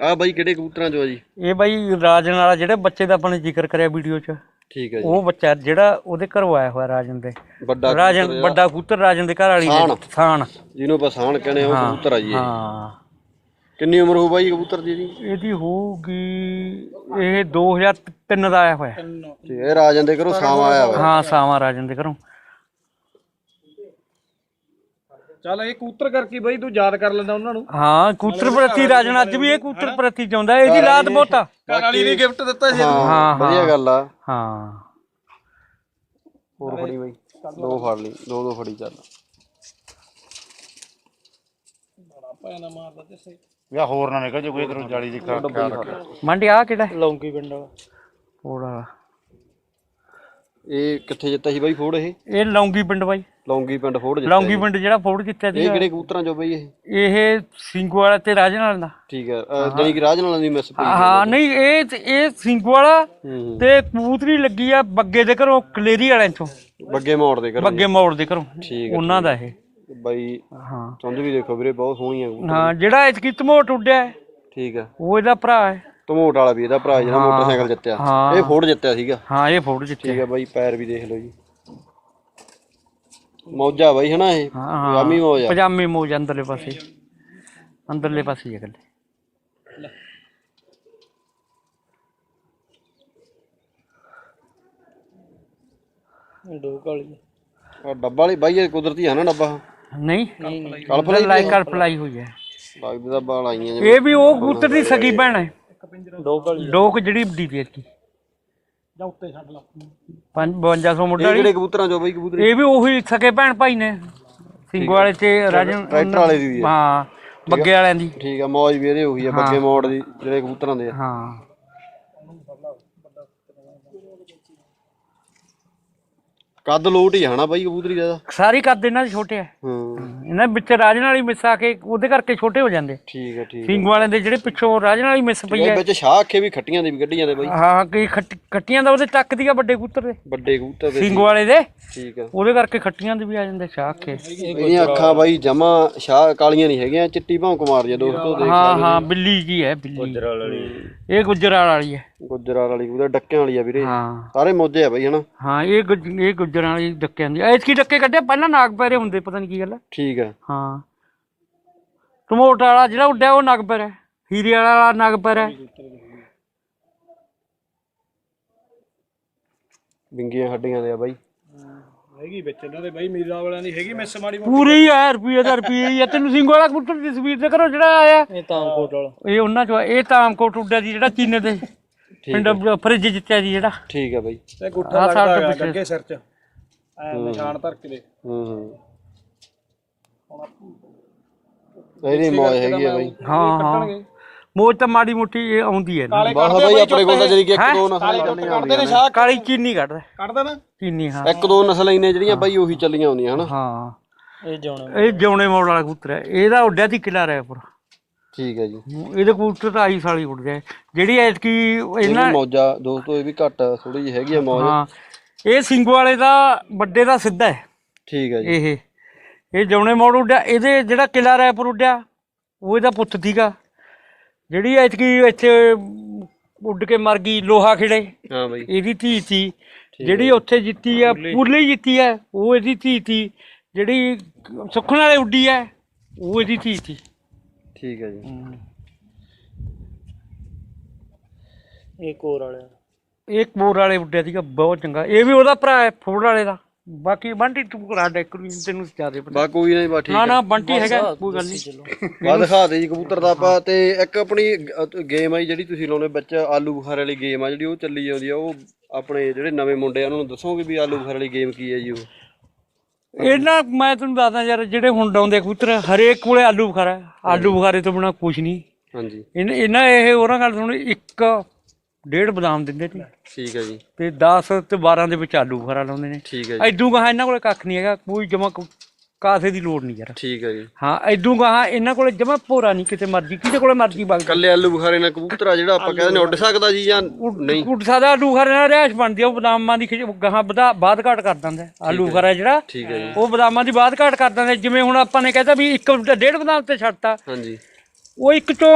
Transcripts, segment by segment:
ਆ ਬਾਈ ਕਿਹੜੇ ਕਬੂਤਰਾਂ ਚੋਂ ਆ ਜੀ? ਇਹ ਬਾਈ ਰਾਜਨ ਵਾਲਾ ਜਿਹੜੇ ਬੱਚੇ ਦਾ ਆਪਾਂ ਨੇ ਜ਼ਿਕਰ ਕਰਿਆ ਵੀਡੀਓ 'ਚ। ਠੀਕ ਹੈ ਜੀ। ਉਹ ਬੱਚਾ ਜਿਹੜਾ ਉਹਦੇ ਘਰੋਂ ਆਇਆ ਹੋਇਆ ਰਾਜਨ ਦੇ। ਵੱਡਾ ਰਾਜਨ ਵੱਡਾ ਕਬੂਤਰ ਰਾਜਨ ਦੇ ਘਰ ਵਾਲੀ। ਦੇ ਥਾਨ ਜਿਹਨੂੰ ਆਪਾਂ ਸਾਣ ਕਹਿੰਦੇ ਆ ਉਹ ਕਬੂਤਰ ਆ ਜੀ ਇਹ। ਹਾਂ। ਕਿੰਨੀ ਉਮਰ ਹੋ ਬਾਈ ਕਬੂਤਰ ਦੀ ਇਹਦੀ? ਇਹਦੀ ਹੋਊਗੀ ਇਹ 2003 ਦਾ ਆਇਆ ਹੋਇਆ। ਹੈ ਇਹ ਰਾਜਨ ਦੇ ਘਰੋਂ ਸਾਵਾ ਆਇਆ ਵਾ ਹਾਂ ਸਾਵਾ ਰਾਜਨ ਦੇ ਘਰੋਂ। ਚੱਲ ਇਹ ਕੂਤਰ ਕਰਕੇ ਬਈ ਤੂੰ ਯਾਦ ਕਰ ਲੈਂਦਾ ਉਹਨਾਂ ਨੂੰ। ਹਾਂ ਕਬੂਤਰ ਪ੍ਰਤੀ ਰਾਜਨ ਅੱਜ ਵੀ ਇਹ ਕਬੂਤਰ ਪ੍ਰਤੀ ਚਾਹੁੰਦਾ ਇਹਦੀ ਲਾਤ ਬਹੁਤਾ ਘਰ ਵਾਲੀ ਨੇ ਗਿਫਟ ਦਿੱਤਾ ਸੀ। ਹਾਂ ਹਾਂ, ਵਧੀਆ ਗੱਲ ਆ। ਹਾਂ। ਹੋਰ ਫੜੀ ਬਾਈ। ਦੋ ਫੜ ਲਈ ਦੋ ਦੋ ਫੜੀ ਚੱਲ। ਯਾ ਹੋਰ ਨਾ ਨਿਕਲ ਜੇ ਕੋਈ ਇਧਰੋਂ ਜਾਲੀ ਦੀ ਖਾ ਰੱਖਿਆ ਮੰਡੀ ਆ ਕਿਹੜਾ? ਲੌਂਕੀ ਪਿੰਡ ਵਾਲਾ। ਉਹਦਾ ਇਹ ਕਿੱਥੇ ਜਿੱਤਾ ਸੀ ਬਾਈ ਫੋੜ ਇਹ? ਇਹ ਲੌਂਗੀ ਪਿੰਡ ਬਾਈ। ਲੌਂਗੀ ਪਿੰਡ ਫੋੜ ਜਿੱਤਾ ਲੌਂਗੀ ਪਿੰਡ ਜਿਹੜਾ ਫੋੜ ਜਿੱਤਿਆ ਸੀ ਇਹ ਕਿਹੜੇ ਕਬੂਤਰਾਂ ਚੋਂ ਬਾਈ ਇਹ? ਇਹ ਸਿੰਘੂ ਵਾਲਾ ਤੇ ਰਾਜਨ ਵਾਲਾ ਦਾ। ਠੀਕ ਹੈ। ਜਾਣੀ ਕਿ ਰਾਜ ਨਾਲ ਦੀ ਮਿਸ ਪਈ ਹਾਂ ਨਹੀਂ ਇਹ ਇਹ ਸਿੰਘੂ ਵਾਲਾ ਹੂੰ। ਤੇ ਕਬੂਤਰੀ ਲੱਗੀ ਆ ਬੱਗੇ ਦੇ ਘਰੋਂ ਕਲੇਰੀ ਵਾਲਿਆਂ ਚੋਂ। ਬੱਗੇ ਮੋੜ ਦੇ ਕਰ ਬੱਗੇ ਮੋੜ ਦੇ ਘਰੋਂ। ਠੀਕ ਉਹਨਾਂ ਦਾ ਇਹ। ਬਾਈ ਹਾਂ। ਚੁੰਝ ਵੀ ਦੇਖੋ ਵੀਰੇ ਬਹੁਤ ਸੋਹਣੀ ਆ। ਹਾਂ ਜਿਹੜਾ ਇਤਕੀ ਧਮੋਟ ਉੱਡਿਆ ਠੀਕ ਆ। ਉਹ ਇਹਦਾ ਭਰਾ ਹੈ। ਧਮੋਟ ਵਾਲਾ ਵੀ ਇਹਦਾ ਭਰਾ ਜਿਹੜਾ ਮੋਟਰਸਾਈਕਲ ਜਿੱਤਿਆ। ਇਹ ਫੋੜ ਜਿੱਤਿਆ ਸੀਗਾ। ਹਾਂ ਇਹ ਫੋੜ ਜਿੱਤਿਆ। ਠੀਕ ਆ ਬਾਈ ਪੈਰ ਵੀ ਦੇਖ ਲਓ ਜੀ। ਮੌਜਾ ਬਾਈ ਹਨਾ ਇਹ? ਹਾਂ ਹਾਂ। ਪਜਾਮੀ ਮੌਜ ਆ। ਪਜਾਮੀ ਮੋਜ ਅੰਦਰਲੇ ਪਾਸੇ। ਅੰਦਰਲੇ ਪਾਸੇ ਹੀ ਹੈ ਇਕੱਲੇ। ਦੋ ਕਾਲੀ ਆਹ ਡੱਬਾ ਵਾਲੀ ਬਾਈ ਇਹ ਕੁਦਰਤੀ ਆ ਨਾ ਡੱਬਾ? ਨਹੀਂ। ਕਲਫ ਲਈ ਲਾਈਕ ਕਰ ਪਲਾਈ ਹੋਈ ਹੈ ਲੱਗਦੀ ਤਾਂ ਬਾਲ ਆਈਆਂ ਜਿਵੇਂ। ਇਹ ਵੀ ਉਹ ਕਬੂਤਰ ਦੀ ਸਗੀ ਭੈਣ ਹੈ। ਕਾਲੀ ਡੋਕ ਜਿਹੜੀ ਦੀ। ਇਤਕੀ ਜਾਂ ਉੱਤੇ ਛੱਡ ਲਾ। 5200 ਮੁੱਢ ਇਹ ਵਾਲੀ ਕਿਹੜੇ ਕਬੂਤਰਾਂ ਚੋਂ ਬਾਈ ਕਬੂਤਰੀ? ਇਹ ਵੀ ਉਹੀ ਸਕੇ ਭੈਣ ਭਾਈ ਨੇ। ਸਿੰਘੂ ਵਾਲੇ ਤੇ ਰਾਜਨ ਟਰੈਕਟਰ ਵਾਲੇ ਦੀ ਵੀ ਹਾਂ ਬੱਗੇ ਵਾਲਿਆਂ ਦੀ। ਠੀਕ ਆ ਮੌਜ ਵੀ ਇਹਦੇ ਉਹੀ ਆ ਬੱਗੇ ਮੋੜ ਦੀ ਜਿਹੜੇ ਕਬੂਤਰਾਂ ਦੇ ਆ। ਹਾਂ। ਕੱਦ ਲੋਟ ਹੀ ਆ ਹਨਾ ਬਾਈ ਕਬੂਤਰੀ ਦਾ। ਸਾਰੀ ਕੱਦ ਇਹਨਾਂ ਦੇ ਛੋਟੇ ਆ। ਹੂੰ। ਇਹਨਾਂ ਵਿੱਚ ਰਾਜਨ ਵਾਲੀ ਮਿਸ ਆ ਕੇ ਉਹਦੇ ਕਰਕੇ ਛੋਟੇ ਹੋ ਜਾਂਦੇ। ਠੀਕ ਆ ਠੀਕ ਆ। ਸਿੰਘੂ ਵਾਲਿਆਂ ਦੇ ਜਿਹੜੇ ਪਿੱਛੋਂ ਰਾਜਨ ਵਾਲੀ ਮਿਸ ਪਈ ਇਹ ਹੈ ਵਿੱਚ ਸ਼ਾਹ ਅੱਖੇ ਵੀ ਖੱਟੀਆਂ ਦੇ ਵੀ ਗੱਡੀਆਂ ਦੇ ਬਾਈ। ਹਾਂ ਕਈ ਖੱਟ- ਖੱਟੀਆਂ ਦਾ ਉਹਦੇ ਟੱਕ ਦੀਆਂ ਵੱਡੇ ਕਬੂਤਰ ਦੇ। ਵੱਡੇ ਕਬੂਤਰ ਦੇ ਸਿੰਘੂ ਵਾਲੇ ਦੇ। ਠੀਕ ਆ। ਉਹਦੇ ਕਰਕੇ ਖੱਟੀਆਂ ਦੇ ਵੀ ਆ ਜਾਂਦੇ ਸ਼ਾਹ ਕੇ ਇਹਦੀਆਂ ਅੱਖਾਂ ਬਾਈ ਜਮਾ ਸ਼ਾਹ ਕਾਲੀਆਂ ਨਹੀਂ ਹੈਗੀਆਂ ਚਿੱਟੀ ਭੌਂਕ ਮਾਰਦੀ ਆ ਦੋਸਤੋ ਦੇਖ ਹਾਂ ਹਾਂ ਬਿੱਲੀ ਜੀ ਹੈ ਬਿੱਲੀ। ਇਹ ਗੁਜਰਾਲ ਵਾਲੀ ਹੈ। ਗੁਜਰਾਲ ਵਾਲੀ ਕਬੂਤਰ ਡੱਕਿਆਂ ਵਾਲੀ ਆ ਵੀਰੇ। ਹਾਂ। ਸਾਰੇ ਮੋਜੇ ਆ ਬਾਈ ਹਨਾ? ਹਾਂ ਇਹ ਗੁੱਜ- ਇਹ ਗੁਜਰਾਂ ਵਾਲੀ ਡੱਕਿਆਂ ਦੀ। ਐਤਕੀ ਡੱਕੇ ਕੱਢੇ ਪਹਿਲਾਂ ਨਾਗ ਪੈਰੇ ਹੁੰਦੇ ਪਤਾ ਨਹੀਂ ਕੀ ਗੱਲ ਹੈ ਠੀਕ ਆ। ਹਾਂ। ਟਮੋਟ ਵਾਲਾ ਜਿਹੜਾ ਉੱਡਿਆ ਉਹ ਨਾਗ ਪੈਰਾ ਹੀਰੇ ਵਾਲਾ ਨਾਗ ਪੈਰਾ ਵਿੰਗੀਆਂ ਹੱਡੀਆਂ ਦੇ ਆ ਬਾਈ। ਹੈਗੀ ਵਿੱਚ ਇਹਨਾਂ ਦੇ ਬਈ ਮੀਰਾ ਵਾਲਿਆਂ ਦੀ ਹੈਗੀ ਮਿਸ ਮਾੜੀ ਪੂਰੀ ਹੈ ਰੁਪਈਏ ਦਾ ਰੁਪਈਏ ਹੀ ਆ। ਤੈਨੂੰ ਸਿੰਘੋ ਵਾਲਾ ਕਬੂਤਰ ਦੀ ਤਸਵੀਰ ਤੇ ਕਰੋ ਜਿਹੜਾ ਆਇਆ। ਇਹ ਤਾਂ ਕੋਟ ਵਾਲਾ। ਇਹ ਉਹਨਾਂ ਚੋਂ ਆ। ਇਹ ਤਾਮਕੋਟ ਉੱਡਿਆ ਜੀ ਜਿਹੜਾ ਚੀਨੇ ਦੇ। ਪਿੰਡ ਫਰਿੱਜ ਜਿੱਤਿਆ ਜੀ ਜਿਹੜਾ। ਠੀਕ ਆ ਬਾਈ। ਤੇ ਗੁੱਠਾ ਆਹ ਸਾਡੇ ਲੱਗਦਾ ਪਿੱਛੇ। ਅੱਗੇ ਸਿਰ 'ਚ। ਐ ਨਿਸ਼ਾਨ ਧਰ ਕੇ ਦੇ ਹੂੰ ਹੂੰ। ਇਹਦੀ ਮੌਜ ਹੈਗੀ ਆ ਬਾਈ। ਹਾਂ ਹਾਂ। ਮੋਜ ਤਾਂ ਮਾੜੀ ਮੋਟੀ ਇਹ ਆਉਂਦੀ ਹੈ। ਨਾ ਬਾਈ ਆਪਣੇ ਕੋਲ ਤਾਂ ਜਿਹੜੀ ਕਿ ਇੱਕ ਦੋ ਨਸਲਾਂ ਹੀ ਕੱਢਦੇ ਨੇ ਸ਼ਾਹ ਕਾਲੀ ਚੀਨੀ ਕੱਢਦਾ। ਕੱਢਦਾ ਨਾ? ਚੀਨੀ ਹਾਂ। ਇੱਕ ਦੋ ਨਸਲਾਂ ਹੀ ਨੇ ਜਿਹੜੀਆਂ ਬਾਈ ਉਹੀ ਚੱਲੀਆਂ ਆਉਂਦੀਆਂ ਹਨਾ? ਹਾਂ। ਇਹ ਜਾਉਣਾ ਇਹ ਜਿਉਣੇ ਮੋੜ ਵਾਲਾ ਕਬੂਤਰ ਹੈ। ਇਹਦਾ ਉੱਡਿਆ ਦੀ ਕਿਲਾ ਰਾਇਪੁਰ ਠੀਕ ਹੈ ਜੀ। ਇਹਦੇ ਕਬੂਤਰ ਤਾਂ ਆਈ ਸਾਲੀ ਉੱਡ ਜਾਏ ਜਿਹੜੀ ਐਤਕੀ ਇਹ ਇਹਨਾਂ ਵੀ ਮੌਜਾ ਦੋਸਤੋ ਇਹ ਵੀ ਘੱਟ ਥੋੜੀ ਜਿਹੀ ਹੈਗੀ ਆ ਮੌਜ। ਹਾਂ ਇਹ ਸਿੰਘੂ ਵਾਲੇ ਦਾ ਵੱਡੇ ਦਾ ਸਿੱਧਾ ਹੈ। ਠੀਕ ਹੈ ਜੀ। ਇਹ ਇਹ ਜਉਣੇ ਮੋੜ ਉੱਡਿਆ ਇਹਦੇ ਜਿਹੜਾ ਕਿਲਾ ਰਾਇਪੁਰ ਉੱਡਿਆ ਉਹ ਇਹਦਾ ਪੁੱਤ ਸੀਗਾ। ਜਿਹੜੀ ਐਤਕੀ ਇੱਥੇ ਉੱਡ ਕੇ ਮਰ ਗਈ ਲੋਹਾ ਖਿੜੇ ਹਾਂ ਬਾਈ। ਇਹਦੀ ਧੀ ਸੀ। ਜਿਹੜੀ ਉੱਥੇ ਜਿੱਤੀ ਆ ਪੁਰਲੀ ਜਿੱਤੀ ਆ ਉਹ ਇਹਦੀ ਧੀ ਸੀ। ਜਿਹੜੀ ਸੁੱਖਣ ਵਾਲੇ ਉੱਡੀ ਆ ਉਹ ਇਹਦੀ ਧੀ ਸੀ। ਠੀਕ ਹੈ ਜੀ। ਇਹ ਕੋਰ ਵਾਲਿਆਂ ਇਹ ਕਬੂਰ ਵਾਲੇ ਉੱਡਿਆ ਸੀਗਾ ਬਹੁਤ ਚੰਗਾ। ਇਹ ਵੀ ਉਹਦਾ ਭਰਾ ਹੈ ਫੋੜ ਵਾਲੇ ਦਾ। ਬਾਕੀ ਬੰਟੀ ਤੂੰ ਕਰਾ ਡੈਕੋਰੇਸ਼ਨ ਤੈਨੂੰ ਜ਼ਿਆਦਾ ਪਤਾ। ਬਾ ਕੋਈ ਨਹੀਂ ਬਾ ਠੀਕ ਨਾ ਨਾ ਬੰਟੀ ਹੈਗਾ ਕੋਈ ਗੱਲ ਨਹੀਂ। ਬਾ ਦਿਖਾ ਦੇ ਜੀ ਕਬੂਤਰ ਦਾ ਆਪਾਂ ਤੇ ਇੱਕ ਆਪਣੀ ਗੇਮ ਆਈ ਜਿਹੜੀ ਤੁਸੀਂ ਲਾਉਣੇ ਵਿੱਚ ਆਲੂ ਬੁਖਾਰੇ ਵਾਲੀ ਗੇਮ ਆ ਜਿਹੜੀ ਉਹ ਚੱਲੀ ਜਾਂਦੀ ਆ। ਉਹ ਆਪਣੇ ਜਿਹੜੇ ਨਵੇਂ ਮੁੰਡੇ ਆ ਉਹਨਾਂ ਨੂੰ ਦੱਸੋਗੇ ਵੀ ਆਲੂ ਬੁਖਾਰੇ ਵਾਲੀ ਗੇਮ ਕੀ ਹੈ ਜੀ ਉਹ? ਇਹਨਾਂ ਮੈਂ ਤੁਹਾਨੂੰ ਦੱਸਦਾ ਯਾਰ ਜਿਹੜੇ ਹੁਣ ਡਾਉਂਦੇ ਕਬੂਤਰ ਹਰੇਕ ਕੋਲੇ ਆਲੂ ਬੁਖਾਰਾ ਹੈ। ਆਲੂ ਬੁਖਾਰੇ ਤੋਂ ਬਿਨਾ ਕੁਝ ਨਹੀਂ। ਹਾਂਜੀ। ਇਹਨਾਂ ਇਹਨਾਂ ਇਹ ਉਹਨਾਂ ਗੱਲ ਸੁਣ ਇੱਕ ਡੇਢ ਬਦਾਮ ਦਿੰਦੇ ਨੇ। ਠੀਕ ਹੈ ਜੀ। ਤੇ 10 ਤੇ 12 ਦੇ ਵਿੱਚ ਆਲੂ ਬੁਖਾਰਾ ਲਾਉਂਦੇ ਨੇ। ਠੀਕ ਹੈ ਜੀ। ਐਦੂ ਗਾਹਾਂ ਇਹਨਾਂ ਕੋਲੇ ਕੱਖ ਨਹੀਂ ਹੈਗਾ ਕੋਈ ਜਮਾ ਕਾਸੇ ਦੀ ਲੋੜ ਨਹੀਂ ਯਾਰ। ਠੀਕ ਹੈ ਜੀ। ਹਾਂ ਐਦੂ ਗਾਹਾਂ ਇਹਨਾਂ ਕੋਲੇ ਜਮਾ ਭੋਰਾ ਨਹੀਂ ਕਿਤੇ ਮਰਜ਼ੀ ਕਿਤੇ ਕੋਲੇ ਮਰਜ਼ੀ ਬਗ ਕੱਲੇ ਆਲੂ ਬੁਖਾਰੇ ਨਾਲ ਕਬੂਤਰ ਆ ਜਿਹੜਾ ਆਪਾਂ ਕਹਿੰਦੇ ਨੇ ਉੱਡ ਸਕਦਾ ਜੀ ਜਾਂ ਨਹੀਂ? ਉੱਡ ਸਕਦਾ ਆਲੂ ਬੁਖਾਰੇ ਨਾਲ ਰਿਹਾਇਸ਼ ਬਣਦੀ ਆ ਉਹ ਬਦਾਮਾਂ ਦੀ ਗਾਹਾਂ ਵਧਾ ਬਾਦ ਘਾਟ ਕਰ ਦਿੰਦਾ। ਆਲੂ ਬੁਖਾਰਾ ਜਿਹੜਾ ਠੀਕ ਹੈ ਜੀ। ਉਹ ਬਦਾਮਾਂ ਦੀ ਬਾਦ ਘਾਟ ਕਰ ਦਿੰਦਾ। ਜਿਵੇਂ ਹੁਣ ਆਪਾਂ ਨੇ ਕਹਿਤਾ ਵੀ ਇੱਕ ਡੇਢ ਬਦਾਮ ਤੇ ਛੱਡਤਾ। ਹਾਂਜੀ। ਉਹ ਇੱਕ ਤੋਂ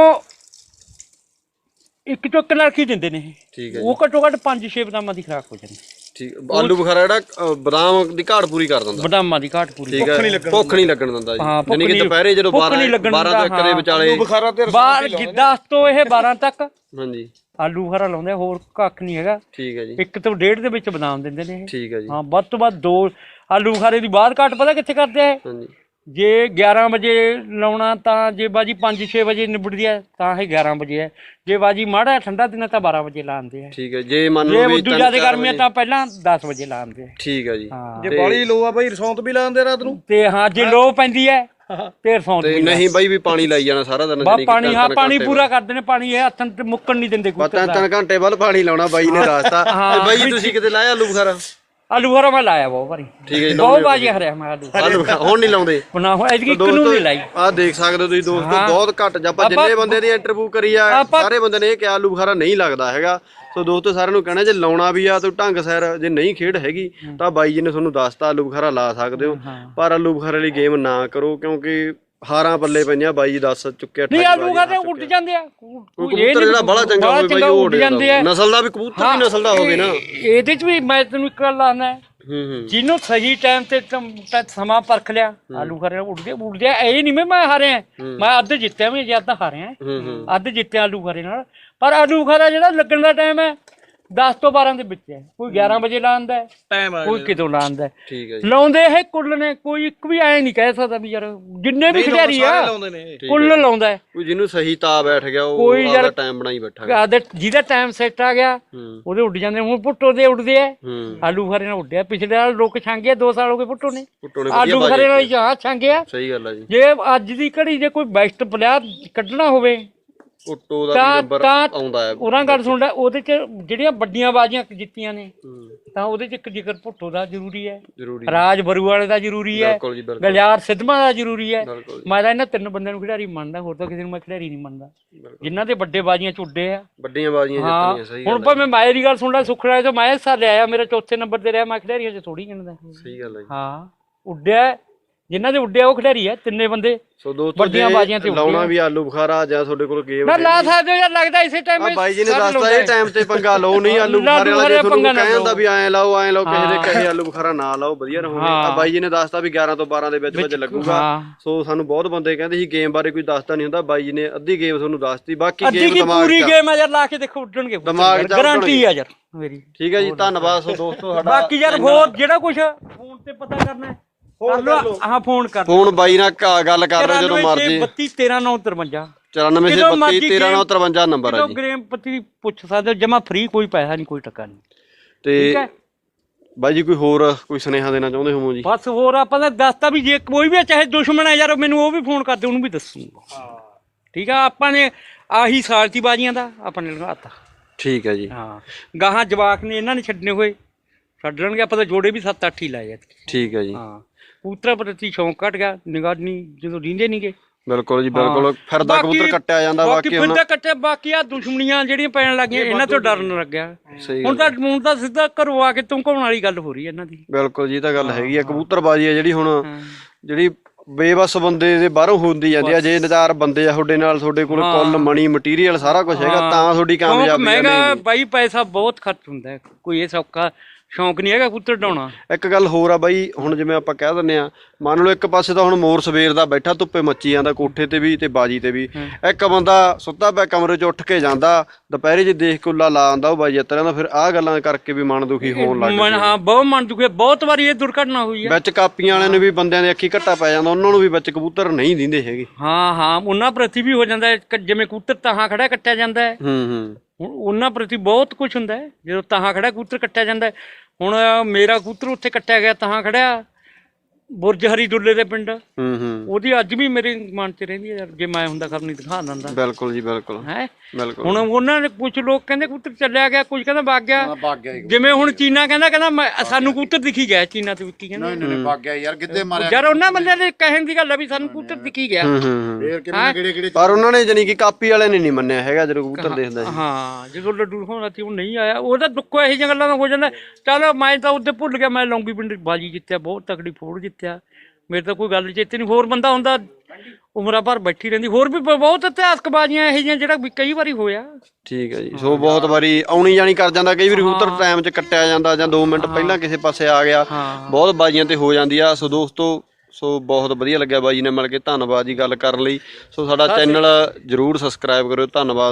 ਇੱਕ ਚੁੱਕ ਨਾਲ ਕੀ ਦਿੰਦੇ ਨੇ ਇਹ। ਠੀਕ ਹੈ ਉਹ ਘੱਟੋ ਘੱਟ 5-6 ਬਦਾਮਾਂ ਦੀ ਖੁਰਾਕ ਹੋ ਜਾਂਦੀ ਠੀਕ ਆਲੂ ਬੁਖਾਰਾ ਜਿਹੜਾ ਅ, ਬਦਾਮ ਦੀ ਘਾਟ ਪੂਰੀ ਕਰ ਦਿੰਦਾ। ਬਦਾਮਾਂ ਦੀ ਘਾਟ ਪੂਰੀ। ਠੀਕ ਹੈ ਭੁੱਖ ਨਹੀਂ ਲੱਗਣ ਦਿੰਦਾ ਜੀ। ਹਾਂ, ਭੁੱਖ ਯਾਨੀ ਕਿ ਨਹੀਂ- ਦੁਪਹਿਰੇ ਜਦੋਂ ਭੁੱਖ 12 ਨਹੀਂ ਲੱਗਣ 12 ਦਿੰਦਾ, ਤੱਕ ਦੇ ਹਾਂ। ਵਿਚਾਲੇ ਬੁਖਾਰਾ ਤੇ ਬਾਹਰ 10 ਤੋਂ ਇਹ 12 ਤੱਕ। ਹਾਂਜੀ। ਆਲੂ ਹਰਾ ਲਾਉਂਦੇ ਆ, ਹੋਰ ਕੱਖ ਨਹੀਂ ਹੈਗਾ। ਠੀਕ ਹੈ ਜੀ। ਇੱਕ ਤੋਂ ਡੇਢ ਦੇ ਵਿੱਚ ਬਦਾਮ ਦਿੰਦੇ ਨੇ ਇਹ। ਠੀਕ ਹੈ ਜੀ। ਹਾਂ ਵੱਧ ਤੋਂ ਵੱਧ ਦੋ। ਆਲੂ ਬੁਖਾਰੇ ਦੀ ਬਾਹਰ ਘਾਟ ਪਤਾ ਕਿੱਥੇ ਕਰਦੇ ਆ ਇਹ? ਹਾਂਜੀ। ਜੇ 11 ਵਜੇ ਲਾਉਣਾ ਤਾਂ ਜੇ ਬਾਜੀ 5-6 ਵਜੇ ਨਿਬੜਦੀ ਹੈ ਤਾਂ ਇਹ 11 ਵਜੇ ਹੈ। ਜੇ ਬਾਜੀ ਮਾੜਾ ਠੰਡਾ ਦਿਨ ਹੈ ਤਾਂ 12 ਵਜੇ ਲਾਉਂਦੇ ਆ ਠੀਕ ਹੈ ਜੇ ਮੰਨ ਜੇ ਲਓ ਵੀ ਉਦੋਂ ਜ਼ਿਆਦਾ ਗਰਮੀ ਹੈ ਤਾਂ ਪਹਿਲਾਂ 10 ਵਜੇ ਲਾਉਂਦੇ ਆ ਠੀਕ ਹੈ ਜੀ। ਜੇ ਬਾਲੀ ਲੋ ਆ ਬਾਈ ਰਸੌਂਤ ਵੀ ਲਾਉਂਦੇ ਰਾਤ ਨੂੰ? ਤੇ ਹਾਂ ਜੇ ਲੋ ਪੈਂਦੀ ਹੈ ਤੇ ਸੌਂ ਤੇ ਨਹੀਂ ਬਾਈ ਵੀ ਪਾਣੀ ਲਾਈ ਜਾਣਾ ਸਾਰਾ ਦਿਨ ਕਿ ਪਾਣੀ ਹਾਂ ਪਾਣੀ ਪੂਰਾ ਕਰਦੇ ਨੇ ਪਾਣੀ ਇਹ ਹੱਥਾਂ ਤੇ ਮੁੱਕਣ ਨਹੀਂ ਦਿੰਦੇ ਤਿੰਨ ਦਾ ਤਿੰਨ ਘੰਟੇ ਬਾਅਦ ਪਾਣੀ ਲਾਉਣਾ ਬਾਈ ਨੇ ਦੱਸਤਾ ਤੇ ਬਾਈ ਤੁਸੀਂ ਕਿਤੇ ਲਾਇਆ ਆਲੂ ਬੁਖਾਰਾ ਆਲੂ ਹਰਾ ਮੈਂ ਲਾਇਆ ਬਹੁਤ ਵਾਰੀ। ਠੀਕ ਹੈ ਜੀ ਬਹੁਤ ਬਾਜੀ ਹਰਿਆ ਮੈਂ ਆਲੂ। ਆਲੂ ਹੁਣ ਨਹੀਂ ਲਾਉਂਦੇ। ਬਣਾ ਹੋ ਐਤਕੀ ਇੱਕ ਨੂੰ ਨਹੀਂ ਲਾਈ? ਆਹ ਦੇਖ ਸਕਦੇ ਹੋ ਤੁਸੀਂ ਦੋਸਤੋ। ਬਹੁਤ ਘੱਟ ਜਾਂ ਆਪਾਂ ਆਪਾਂ- ਜਿੰਨੇ ਬੰਦੇ ਦੀ ਇੰਟਰਵਿਊ ਕਰੀ ਆ ਸਾਰੇ ਬੰਦੇ ਨੇ ਇਹ ਕਿਹਾ ਆਲੂ ਬੁਖਾਰਾ ਨਹੀਂ ਲੱਗਦਾ ਹੈਗਾ। ਸੋ ਦੋਸਤੋ ਸਾਰਿਆਂ ਨੂੰ ਕਹਿਣਾ ਜੇ ਲਾਉਣਾ ਵੀ ਆ ਤਾਂ ਢੰਗ ਸਿਰ ਜੇ ਨਹੀਂ ਖੇਡ ਹੈਗੀ ਤਾਂ ਬਾਈ ਜੀ ਨੇ ਤੁਹਾਨੂੰ ਦੱਸਤਾ ਆਲੂ ਬੁਖਾਰਾ ਲਾ ਸਕਦੇ ਹੋ। ਪਰ ਆਲੂ ਬੁਖਾਰੇ ਵਾਲੀ ਗੇਮ ਨਾ ਕਰੋ ਕਿਉਂਕਿ ਹਾਰਾਂ ਪੱਲੇ ਪਈਆਂ ਬਾਈ ਜੀ ਦੱਸ ਚੁੱਕੇ ਨਹੀਂ ਆਲੂ ਖਾਤੇ ਉੱਡ ਜਾਂਦੇ ਆ। ਕਬੂਤਰ ਜਿਹੜਾ ਬੜਾ ਚੰਗਾ ਹੋਵੇ ਬਾਈ ਉਹ ਉੱਡ ਜਾਂਦੇ ਆ। ਨਸਲ ਦਾ ਵੀ ਕਬੂਤਰ ਵੀ ਨਸਲ ਦਾ ਹੋਵੇ ਨਾ। ਇਹ- ਇਹਦੇ ਚ ਵੀ ਮੈਂ ਤੈਨੂੰ ਇੱਕ ਗੱਲ ਆਣਾ ਜਿਹਨੂੰ ਸਹੀ ਟਾਈਮ ਤੇ ਸਮਾਂ ਪਰਖ ਲਿਆ ਆਲੂ ਖਰੇ ਉੱਡ ਗਏ ਉੱਡ ਗਿਆ। ਇਹ ਨਹੀਂ ਮੈਂ ਹਾਰਿਆ। ਮੈਂ ਅੱਧ ਜਿੱਤਿਆ ਵੀ ਜਾਂ ਤਾਂ ਹਾਰਿਆ। ਅੱਧ ਜਿੱਤਿਆ ਆਲੂ ਖਰੇ ਨਾਲ। ਪਰ ਆਲੂ ਖਰਾ ਜਿਹੜਾ ਲੱਗਣ ਦਾ ਟਾਈਮ ਹੈ 10 ਤੋਂ 12 ਦੇ ਵਿੱਚ ਹੈ। ਕੋਈ 11 ਵਜੇ ਲਾਉਂਦਾ ਹੈ ਟਾਈਮ ਆ ਕੋਈ ਕਿਦੋਂ ਲਾਉਂਦਾ ਹੈ। ਠੀਕ ਹੈ ਜੀ। ਲਾਉਂਦੇ ਇਹ ਕੁੱਲ ਨੇ ਕੋਈ ਇੱਕ ਵੀ ਐ ਨਹੀਂ ਕਹਿ ਸਕਦਾ ਵੀ ਯਾਰ ਜਿੰਨੇ ਵੀ ਖਿਡਾਰੀ ਆ ਸਾਰੇ ਲਾਉਂਦੇ ਨੇ ਕੁੱਲ ਲਾਉਂਦਾ ਹੈ। ਕੋਈ ਜਿਹਨੂੰ ਸਹੀ ਤਾ ਬੈਠ ਗਿਆ ਉਹ ਆਪਦਾ ਟਾਈਮ ਬਣਾਈ ਬੈਠਾ ਜਿਹਦਾ ਟਾਈਮ ਸੈੱਟ ਆ ਗਿਆ ਉਹਦੇ ਉੱਡ ਜਾਂਦੇ ਹੁਣ ਪੁੱਟੋ ਦੇ ਉੱਡਦੇ ਆ। ਆਲੂ ਖਰੇ ਨਾਲ ਉੱਡਿਆ ਪਿਛਲੇ ਸਾਲ ਲੋਕ ਛਾਂਗੇ 2 ਸਾਲ ਹੋ ਗਏ ਪੁੱਟੋ ਨੇ। ਪੁੱਟੋ ਨੇ ਵਧੀਆ ਆਲੂ ਖਰੇ ਨਾਲ। ਜਹਾਂ ਛਾਂਗਿਆ। ਸਹੀ ਗੱਲ ਆ ਜੀ। ਜੇ ਅੱਜ ਦੀ ਘੜੀ ਜੇ ਕੋਈ ਬੈਸਟ ਪਲੇਅਰ ਕੱਢਣਾ ਹੋਵੇ ਪੁੱਟੋ ਦਾ ਵੀ ਨੰਬਰ ਆਉਂਦਾ ਹੈ। ਉਹਨਾਂ ਗੱਲ ਸੁਣ ਲੈ ਉਹਦੇ ਚ ਜਿਹੜੀਆਂ ਵੱਡੀਆਂ ਬਾਜ਼ੀਆਂ ਜਿੱਤੀਆਂ ਨੇ ਤਾਂ ਉਹਦੇ ਚ ਇੱਕ ਜ਼ਿਕਰ ਭੁੱਟੋ ਦਾ ਜ਼ਰੂਰੀ ਹੈ। ਜ਼ਰੂਰੀ ਰਾਜ ਬਰੂ ਵਾਲੇ ਦਾ ਜ਼ਰੂਰੀ ਹੈ। ਬਿਲਕੁਲ ਜੀ ਬਿਲਕੁਲ। ਗਲਿਆਰ ਸਿੱਧਵਾਂ ਦਾ ਜ਼ਰੂਰੀ ਹੈ। ਮੈਂ ਤਾਂ ਇਹਨਾਂ ਤਿੰਨ ਬੰਦਿਆਂ ਨੂੰ ਖਿਡਾਰੀ ਮੰਨਦਾ ਹੋਰ ਤਾਂ ਕਿਸੇ ਨੂੰ ਮੈਂ ਖਿਡਾਰੀ ਨਹੀਂ ਮੰਨਦਾ। ਜਿਨ੍ਹਾਂ ਦੇ ਵੱਡੇ ਬਾਜ਼ੀਆਂ ਚ ਉੱਡੇ ਆ। ਵੱਡੀਆਂ ਬਾਜ਼ੀਆਂ ਜਿੱਤਣੀਆਂ ਸਹੀ ਹੁਣ ਭਾਵੇਂ ਮਾਇਆ ਦੀ ਗੱਲ ਸੁਣ ਲੈ ਸੁਖਰਾਜ ਤੋਂ ਮਾਇਆ ਹਿੱਸਾ ਲਿਆਇਆ ਮੇਰਾ ਚੌਥੇ ਨੰਬਰ ਤੇ ਰਿਹਾ ਮੈਂ ਖਿਡਾਰੀਆਂ ਚ ਥੋੜੀ ਗਿਣਦਾ। ਸਹੀ ਗੱਲ ਹੈ ਹਾਂ ਉੱਡਿਆ। ਜਿਨ੍ਹਾਂ ਦੇ ਉੱਡਿਆ ਉਹ ਖਿਡਾਰੀ ਹੈ ਤਿੰਨੇ ਬੰਦੇ। ਸੋ ਦੋਸਤੋ ਵੱਡੀਆਂ ਬਾਜ਼ੀਆਂ ਤੇ ਲਾਉਣਾ। ਵੀ ਆਲੂ ਬੁਖਾਰਾ ਜਾਂ ਤੁਹਾਡੇ ਕੋਲ ਗੇਮ ਨਾ ਲਾ ਸਕਦੇ ਹੋ ਯਾਰ ਲੱਗਦਾ ਇਸੇ ਟਾਈਮ ਆ ਬਾਈ ਜੀ ਨੇ ਦੱਸਤਾ ਇਹ ਟਾਈਮ ਤੇ ਪੰਗਾ ਲਓ ਨਹੀਂ ਆਲੂ ਬੁਖਾਰੇ ਵਾਲਾ ਜੇ ਤੁਹਾਨੂੰ ਕਹਿੰਦਾ ਵੀ ਐਂ ਲਾਓ ਐਂ ਲਾਓ ਕਿਸੇ ਦੇ। ਕਹੇ ਆਲੂ ਬੁਖਾਰਾ ਨਾ ਲਾਓ ਵਧੀਆ ਰਹੋਗੇ। ਆ। ਬਾਈ ਜੀ ਨੇ ਦੱਸਤਾ ਵੀ 11 ਤੋਂ 12 ਦੇ ਵਿੱਚ ਵਿੱਚ ਲੱਗੂਗਾ। ਸੋ ਸਾਨੂੰ ਬਹੁਤ ਬੰਦੇ ਕਹਿੰਦੇ ਸੀ ਗੇਮ ਬਾਰੇ ਕੋਈ ਦੱਸਦਾ ਨਹੀਂ ਹੁੰਦਾ। ਬਾਈ ਜੀ ਨੇ ਅੱਧੀ ਗੇਮ ਤੁਹਾਨੂੰ ਦੱਸਤੀ ਬਾਕੀ ਗੇਮ ਦਿਮਾਗ ਪੂਰੀ 'ਚ ਆ। ਗੇਮ ਆ ਯਾਰ ਲਾ ਕੇ ਦੇਖੋ ਉੱਡਣਗੇ। ਦਿਮਾਗ 'ਚ ਗਾਰੰਟੀ ਆ ਯਾਰ ਮੇਰੀ। ਠੀਕ ਹੈ ਜੀ ਧੰਨਵਾਦ। ਸੋ ਦੋਸਤੋ ਸਾਡਾ ਬਾਕੀ ਯਾਰ ਹੋਰ ਜਿਹੜਾ ਕੁਝ ਫੋਨ ਤੇ ਪਤਾ ਕਰਨਾ ਹੈ ਕਰ ਲਓ ਹਾਂ ਫੋਨ ਕਰ ਫੋਨ ਬਾਈ ਨਾਲ ਕ- ਗੱਲ ਕਰ ਰਹੇ ਜਦੋਂ ਮਰਜ਼ੀ। 32 13 9 53 94 ਜਦੋਂ 32 ਮਰਜ਼ੀ 13 game- 53 ਨੰਬਰ ਆ ਕਿਲੋ ਜੀ। ਗ੍ਰਾਮ ਪਤੀ ਪੁੱਛ ਸਕਦੇ ਜਮਾ ਫ੍ਰੀ ਕੋਈ ਪੈਸਾ ਨਹੀਂ ਕੋਈ ਟੱਕਾ ਨਹੀਂ। ਤੇ ਠੀਕ ਹੈ? ਬਾਈ ਜੀ ਕੋਈ ਹੋਰ ਕੋਈ ਸੁਨੇਹਾ ਦੇਣਾ ਚਾਹੁੰਦੇ ਹੋ ਜੀ? ਬਸ ਹੋਰ ਆਪਾਂ ਤਾਂ ਦੱਸਤਾ ਵੀ ਜੇ ਕੋਈ ਵੀ ਹੈ, ਚਾਹੇ ਦੁਸ਼ਮਣ ਹੈ ਯਾਰ ਮੈਨੂੰ ਉਹ ਵੀ ਫੋਨ ਕਰਦੇ ਉਹਨੂੰ ਵੀ ਦੱਸੂਗਾ। ਠੀਕ ਆ ਆਪਾਂ ਨੇ ਆਹੀ ਸਾਲਤੀ ਬਾਜੀਆਂ ਦਾ ਆਪਾਂ ਨੇ ਲਗਾਤਾ ਠੀਕ ਹੈ ਜੀ। ਹਾਂ। ਗਾਹਾਂ ਜਵਾਕ ਨੇ ਇਹਨਾਂ ਨੇ ਛੱਡਨੇ ਹੋਏ। ਛੱਡ ਲੈਣਗੇ ਆਪਾਂ ਤਾਂ ਜੋੜੇ ਵੀ 7-8 ਹੀ ਲਾਏ ਆ। ਠੀਕ ਹੈ ਜੀ। ਹਾਂ। ਕਬੂਤਰਾਂ ਪ੍ਰਤੀ ਸ਼ੌਂਕ ਘਟ ਗਿਆ ਨਿਗਾਹ ਨਹੀਂ ਜਦੋਂ ਰੀਂਦੇ ਨਹੀਂਗੇ ਬਿਲਕੁਲ ਜੀ ਬਿਲਕੁਲ। ਫਿਰਦਾ ਕਬੂਤਰ ਕੱਟਿਆ ਜਾਂਦਾ ਬਾਕੀ ਬਾਕੀ ਫਿਰਦਾ ਕੱਟਿਆ ਬਾਕੀ ਆ ਦੁਸ਼ਮਣੀਆਂ ਜਿਹੜੀਆਂ ਪੈਣ ਲੱਗੀਆਂ ਇਹਨਾਂ ਤੋਂ ਡਰਨ ਲੱਗਿਆ। ਸਹੀ ਹੁਣ ਤਾਂ ਹੁਣ ਤਾਂ ਸਿੱਧਾ ਘਰੋਂ ਆ ਕੇ ਧਮਕਾਉਣ ਵਾਲੀ ਗੱਲ ਹੋ ਰਹੀ ਹੈ ਇਹਨਾਂ ਦੀ। ਬਿਲਕੁਲ ਜੀ ਤਾਂ ਗੱਲ ਹੈਗੀ ਆ ਕਬੂਤਰਬਾਜੀ ਆ ਜਿਹੜੀ ਹੁਣ। ਜਿਹੜੀ ਬੇਬਸ ਬੰਦੇ ਦੇ ਬਾਹਰੋਂ ਹੁੰਦੀ ਜਾਂਦੀ ਆ ਜੇ ਨਜ਼ਾਰ ਬੰਦੇ ਆ ਤੁਹਾਡੇ ਨਾਲ ਤੁਹਾਡੇ ਕੋਲ ਕੁੱਲ ਮਣੀ ਮਟੀਰੀਅਲ ਸਾਰਾ ਕੁਝ ਹੈਗਾ ਤਾਂ ਤੁਹਾਡੀ ਕਾਮਯਾਬੀ ਆ ਮਹਿੰਗਾ ਬਾਈ ਪੈਸਾ ਬਹੁਤ ਖਰਚ ਹੁੰਦਾ ਕੋਈ ਇਹ ਸੌਖਾ ਸ਼ੌਂਕ ਨਹੀਂ ਹੈਗਾ ਕਬੂਤਰ ਡਾਉਣਾ। ਇੱਕ ਗੱਲ ਹੋਰ ਆ ਬਾਈ, ਹੁਣ ਜਿਵੇਂ ਆਪਾਂ ਕਹਿ ਦਿੰਨੇ ਆ ਮੰਨ ਲਓ ਇੱਕ ਪਾਸੇ ਤਾਂ ਹੁਣ ਮੋਰ ਸਵੇਰ ਦਾ ਬੈਠਾ ਧੁੱਪੇ ਮੱਚੀ ਜਾਂਦਾ ਕੋਠੇ ਤੇ ਵੀ ਤੇ ਬਾਜੀ ਤੇ ਵੀ। ਇੱਕ ਬੰਦਾ ਸੁੱਤਾ ਪਿਆ ਕਮਰੇ 'ਚ ਉੱਠ ਕੇ ਜਾਂਦਾ ਦੁਪਹਿਰੇ ਜੇ ਦੇਖ ਕੇ ਉੱਲਾ ਲਾ ਆਂਦਾ ਉਹ ਬਾਜੀ ਤਰ੍ਹਾਂ ਦਾ ਫਿਰ ਆਹ ਗੱਲਾਂ ਕਰਕੇ ਵੀ ਮਨ ਦੁਖੀ ਹੋਣ ਲੱਗ ਮਨ ਹਾਂ ਬਹੁਤ ਮਨ ਦੁਖੇ ਬਹੁਤ ਵਾਰੀ ਇਹ ਦੁਰਘਟਨਾ ਹੋਈ ਹੈ ਵਿੱਚ ਕਾਪੀਆਂ ਵਾਲਿਆਂ ਨੂੰ ਵੀ ਬੰਦਿਆਂ ਦੇ ਅੱਖੀ ਘੱਟਾ ਪੈ ਜਾਂਦਾ ਉਹਨਾਂ ਨੂੰ ਵੀ ਵਿੱਚ ਕਬੂਤਰ ਨਹੀਂ ਦਿੰਦੇ ਹੈਗੇ। ਹਾਂ ਹਾਂ ਉਹਨਾਂ ਪ੍ਰਤੀ ਵੀ ਹੋ ਜਾਂਦਾ ਜਿਵੇਂ ਕਬੂਤਰ ਤਾਹਾਂ ਖੜਾ ਕੱਟਿਆ ਜਾਂਦਾ ਹੈ। ਹੂੰ ਹੂੰ। ਹੁਣ ਉਹਨਾਂ ਪ੍ਰਤੀ ਬਹੁਤ ਕੁਝ ਹੁੰਦਾ ਹੈ। ਜਦੋਂ ਤਾਹਾਂ ਖੜਾ ਕਬੂਤਰ ਕੱਟਿਆ ਜਾਂਦਾ ਹੁਣ ਮੇਰਾ ਕਬੂਤਰ ਉੱਥੇ ਕੱਟਿਆ ਗਿਆ ਤਾਹਾਂ ਖੜਿਆ। ਬੁਰਜ ਹਰੀ ਦੁੱਲੇ ਦੇ ਪਿੰਡ। ਹੂੰ ਹੂੰ। ਉਹਦੀ ਅੱਜ ਵੀ ਮੇਰੇ ਮਨ 'ਚ ਰਹਿੰਦੀ ਹੈ ਯਾਰ ਜੇ ਮੈਂ ਹੁੰਦਾ ਖਬਰ ਨਹੀਂ ਦਿਖਾ ਦਿੰਦਾ। ਬਿਲਕੁਲ ਜੀ ਬਿਲਕੁਲ। ਹੈ? ਬਿਲਕੁਲ। ਹੁਣ ਉਹਨਾਂ ਨੇ ਕੁਝ ਲੋਕ ਕਹਿੰਦੇ ਕਬੂਤਰ ਚੱਲਿਆ ਗਿਆ ਕੁਝ ਕਹਿੰਦਾ ਵਗ ਗਿਆ। ਭੱਗ ਗਿਆ ਜਿਵੇਂ ਹੁਣ ਚੀਨਾ ਕਹਿੰਦਾ ਕਹਿੰਦਾ ਮੈਂ- ਸਾਨੂੰ ਕਬੂਤਰ ਦਿਖੀ ਗਿਆ ਚੀਨਾ ਤੇ ਵਿੱਕੀ ਕਹਿੰਦਾ। ਨਹੀਂ ਨਹੀਂ ਭੱਗ ਗਿਆ ਯਾਰ ਕਿੱਦੇ ਮਾਰਿਆ। ਯਾਰ ਉਹਨਾਂ ਬੰਦਿਆਂ ਦੇ ਕਹਿਣ ਦੀ ਗੱਲ ਆ ਵੀ ਸਾਨੂੰ ਕਬੂਤਰ ਦਿਖੀ ਗਿਆ। ਹੂੰ ਹੂੰ ਹੂੰ। ਫੇਰ ਕਿੰਨੇ ਕਿਹੜੇ ਕਿਹੜੇ ਪਰ ਉਹਨਾਂ ਨੇ ਜਾਨੀ ਕਿ ਕਾਪੀ ਵਾਲੇ ਨੇ ਨਹੀਂ ਮੰਨਿਆ ਹੈਗਾ ਜਦੋਂ ਕਬੂਤਰ ਦੇਖਦਾ ਸੀ। ਹਾਂ ਜਦੋਂ ਲੱਡੂ ਹੋਣਾ ਸੀ ਉਹ ਨਹੀਂ ਆਇਆ ਉਹਦਾ ਦੁੱਖੋ ਇਹੋ ਜਿਹੀਆਂ ਗੱਲਾਂ ਦਾ ਹੋ ਜਾਂਦਾ। ਚਲ ਮੈਂ ਤਾਂ ਉੱਤੇ ਭੁੱਲ ਗਿਆ ਮੈਂ ਲੌਂਗੀ ਪਿੰਡ ਬਾਜੀ ਜਿੱਤਿਆ ਬਹੁਤ ਤਕੜੀ ਫੋੜ ਜਿੱਤਿਆ। ਮੇਰੇ ਤਾਂ ਕੋਈ ਗੱਲ ਚੇਤੇ ਨਹੀਂ। ਹੋਰ ਬੰਦਾ ਹੁੰਦਾ ਉਮਰਾਂ ਭਰ ਬੈਠੀ ਰਹਿੰਦੀ। ਹੋਰ ਵੀ ਬ- ਬਹੁਤ ਇਤਿਹਾਸਕ ਬਾਜ਼ੀਆਂ ਇਹੋ ਜਿਹੀਆਂ ਜਿਹੜਾ ਵੀ ਕਈ ਵਾਰੀ ਹੋਇਆ। ਠੀਕ ਹੈ ਜੀ। ਸੋ ਬਹੁਤ ਵਾਰੀ ਆਉਣੀ ਜਾਣੀ ਕਰ ਜਾਂਦਾ। ਕਈ ਵਾਰੀ ਕਬੂਤਰ ਟਾਈਮ 'ਚ ਕੱਟਿਆ ਜਾਂਦਾ ਜਾਂ 2 ਮਿੰਟ ਪਹਿਲਾਂ ਕਿਸੇ ਪਾਸੇ ਆ ਗਿਆ। ਹਾਂ। ਬਹੁਤ ਬਾਜੀਆਂ ਤੇ ਹੋ ਜਾਂਦੀ ਆ। ਸੋ ਦੋਸਤੋ ਸੋ ਬਹੁਤ ਵਧੀਆ ਲੱਗਿਆ ਬਾਜੀ ਨਾਲ ਮਿਲ ਕੇ। ਧੰਨਵਾਦ ਜੀ ਗੱਲ ਕਰਨ ਲਈ। ਸੋ ਸਾਡਾ ਚੈਨਲ ਜਰੂਰ ਸਬਸਕ੍ਰਾਈਬ ਕਰਿਓ। ਧੰਨਵਾਦ।